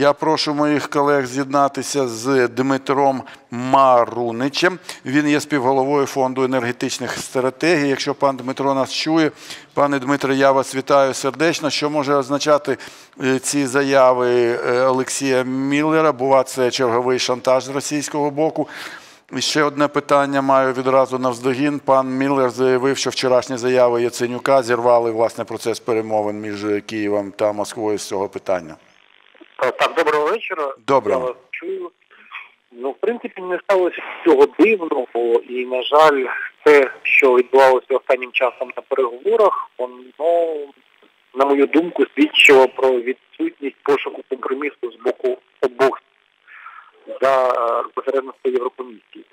Я прошу моїх колег з'єднатися з Дмитром Маруничем. Він є співголовою фонду енергетичних стратегій. Якщо пан Дмитро нас чує, пане Дмитре, я вас вітаю сердечно. Що може означати е, ці заяви е, Олексія Міллера? Бува, це черговий шантаж з російського боку. Ще одне питання маю відразу навздогін. Пан Міллер заявив, що вчорашні заяви Яценюка зірвали власне процес перемовин між Києвом та Москвою з цього питання. Так, доброго вечора. Доброго. Я вас чую. Ну, в принципі, не сталося цього дивного, і, на жаль, те, що відбувалося останнім часом на переговорах, воно, на мою думку, свідчило про відсутність пошуку компромісу з боку обох за е, посередництво Єврокомісії.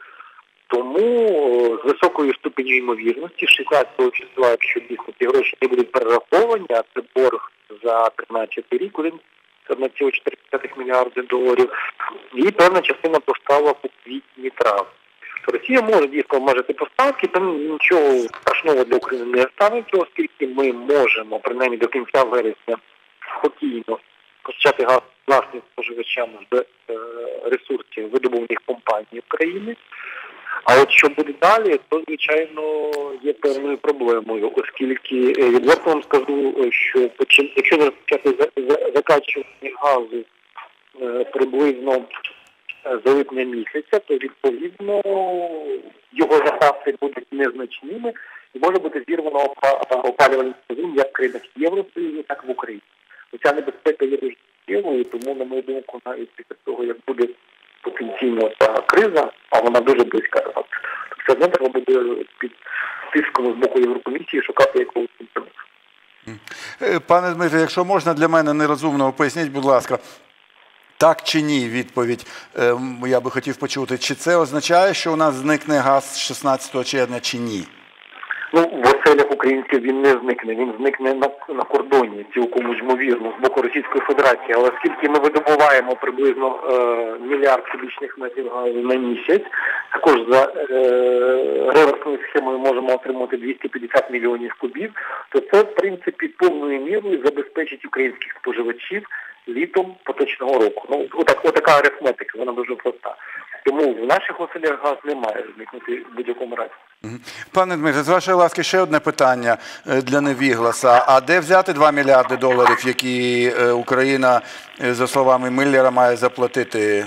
Тому з високою ступеню ймовірності, 16 числа, якщо дійсно ці гроші не будуть перераховані, а це борг за 13 рік, один 1,4 мільярди доларів, і певна частина поставок у квітні травні. Росія може дійсно обмежити поставки, там нічого страшного для України не станеться, оскільки ми можемо принаймні до кінця вересня спокійно постачати газ власним споживачам з е, ресурсів видобувних компаній України. А от що буде далі, то звичайно є певною проблемою, оскільки е, відверто вам скажу, е, що якщо розпочати за- за- закачування газу е, приблизно е, з липня місяця, то відповідно його запаси будуть незначними і може бути зірвано опа- опалювальний сезон як в країнах Євросоюзу, так і в Україні. Ця небезпека є дуже суттєвою, тому, на мою думку, навіть після того, як буде потенційно та криза, а вона дуже близька все треба буде під тиском з боку Єврокомісії шукати якогось компромісу. Е, Пане Дмитре, якщо можна для мене нерозумного, поясніть, будь ласка, так чи ні відповідь е, я би хотів почути. Чи це означає, що у нас зникне газ 16 червня, чи ні? Ну, в оселях українців він не зникне, він зникне на, на кордоні, цілком ймовірно, з боку Російської Федерації. Але оскільки ми видобуваємо приблизно е, мільярд кубічних метрів газу на місяць, також за е, реверсною схемою можемо отримати 250 мільйонів кубів, то це, в принципі, повною мірою забезпечить українських споживачів літом поточного року. Ну, отак, отака арифметика, вона дуже проста. Тому в наших оселях газ не має зникнути в будь-якому разі. Пане Дмитре, з вашої ласки, ще одне питання е, для невігласа. А де взяти 2 мільярди доларів, які е, Україна, е, за словами Миллера, має заплатити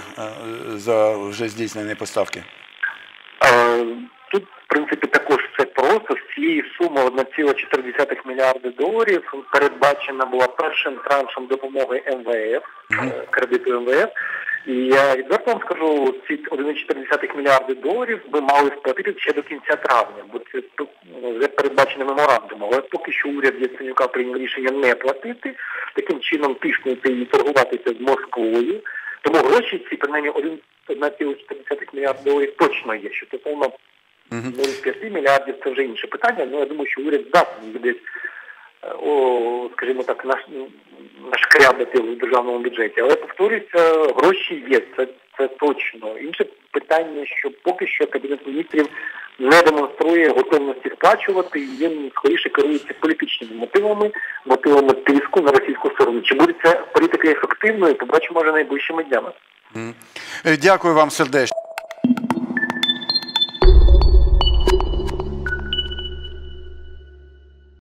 за вже здійснені поставки? Тут, в принципі, також все просто. З цієї суми 1,4 мільярди доларів передбачена була першим траншем допомоги МВФ, кредиту МВФ. І я відверто вам скажу, ці 1,4 мільярди доларів ми мали сплатити ще до кінця травня, бо це ну, вже передбачене меморандум. Але поки що уряд Яценюка прийняв рішення не платити, таким чином тиснути і торгуватися з Москвою. Тому гроші ці, принаймні, 1,4 мільярд доларів точно є, що стосовно 0,5 мільярдів це вже інше питання. Ну я думаю, що уряд здатний десь, скажімо так, наш, нашкрябати в державному бюджеті. Але повторюється, гроші є, це, це точно. Інше питання, що поки що кабінет міністрів не демонструє готовності сплачувати, і він скоріше керується політичними мотивами, мотивами тиску на російську сторону. Чи буде ця політика ефективною, побачимо вже найближчими днями. Е, Дякую вам сердечно.